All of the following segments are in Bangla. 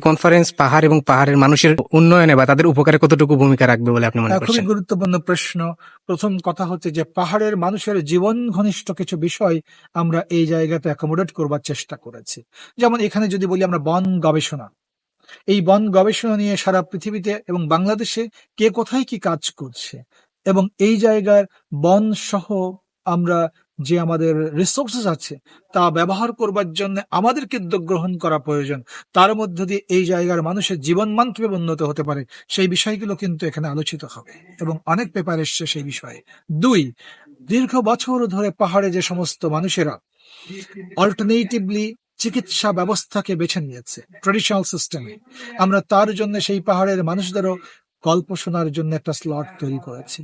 কনফারেন্স পাহাড় এবং পাহাড়ের মানুষের উন্নয়নে বা তাদের উপকারে কতটুকু ভূমিকা রাখবে বলে আপনি মনে আহ, খুবই গুরুত্বপূর্ণ প্রশ্ন। প্রথম কথা হচ্ছে যে পাহাড়ের মানুষের জীবন ঘনিষ্ঠ কিছু বিষয় আমরা এই জায়গাতে অ্যাকোমোডেট করবার চেষ্টা করেছি। যেমন এখানে যদি বলি আমরা বন গবেষণা। এই বন গবেষণা নিয়ে সারা পৃথিবীতে এবং বাংলাদেশে কে কোথায় কি কাজ করছে? এবং এই জায়গার বন সহ আমরা যে আমাদের রিসোর্সেস আছে, তা ব্যবহার করবার জন্য আমাদেরকে উদ্যোগ গ্রহণ করা প্রয়োজন। তার মধ্য দিয়ে এই জায়গার মানুষের জীবনমান কীভাবে উন্নত হতে পারে, সেই বিষয়গুলো কিন্তু এখানে আলোচিত হবে এবং অনেক পেপার এসছে সেই বিষয়ে। দুই, দীর্ঘ বছর ধরে পাহাড়ে যে সমস্ত মানুষেরা অল্টারনেটিভলি চিকিৎসা ব্যবস্থাকে বেছে নিয়েছে ট্রেডিশনাল সিস্টেমে আমরা তার জন্য সেই পাহাড়ের মানুষদেরও গল্প শোনার জন্য একটা স্লট তৈরি করেছি।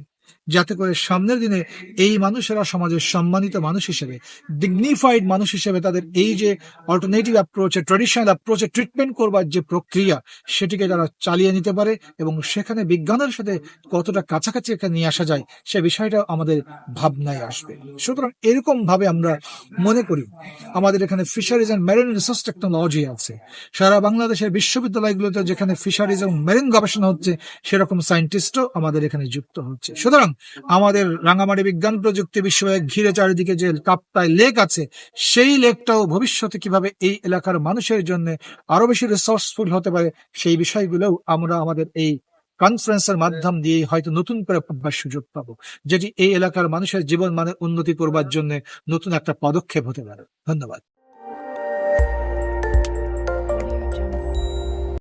যাতে করে সামনের দিনে এই মানুষেরা সমাজের সম্মানিত মানুষ হিসেবে ডিগনিফাইড মানুষ হিসেবে তাদের এই যে অল্টারনেটিভ অ্যাপ্রোচে ট্রেডিশনাল অ্যাপ্রোচে ট্রিটমেন্ট করবার যে প্রক্রিয়া, সেটিকে তারা চালিয়ে নিতে পারে এবং সেখানে বিজ্ঞানের সাথে কতটা কাছাকাছি এখানে নিয়ে আসা যায়, সে বিষয়টা আমাদের ভাবনায় আসবে। সুতরাং এরকম ভাবে আমরা মনে করি, আমাদের এখানে fisheries and marine research technology আছে। সারা বাংলাদেশের বিশ্ববিদ্যালয়গুলোতে যেখানে ফিশারিজ এবং মেরিন গবেষণা হচ্ছে, সেরকম সায়েন্টিস্টও আমাদের এখানে যুক্ত হচ্ছে। সুতরাং আমাদের রাঙামাটি বিজ্ঞান প্রযুক্তি বিশ্ববিদ্যালয় ঘিরে চারিদিকে যে কাপ্তাই লেক আছে, সেই লেকটাও ভবিষ্যতে কীভাবে এই এলাকার মানুষের জন্য আরও বেশি রিসোর্সফুল হতে পারে, সেই বিষয়গুলোও আমরা আমাদের এই কনফারেন্সের মাধ্যম দিয়ে হয়তো নতুন করে ভাববার সুযোগ পাবো, যেটি এই এলাকার মানুষের জীবন মানে উন্নতি করবার জন্য নতুন একটা পদক্ষেপ হতে পারে। ধন্যবাদ।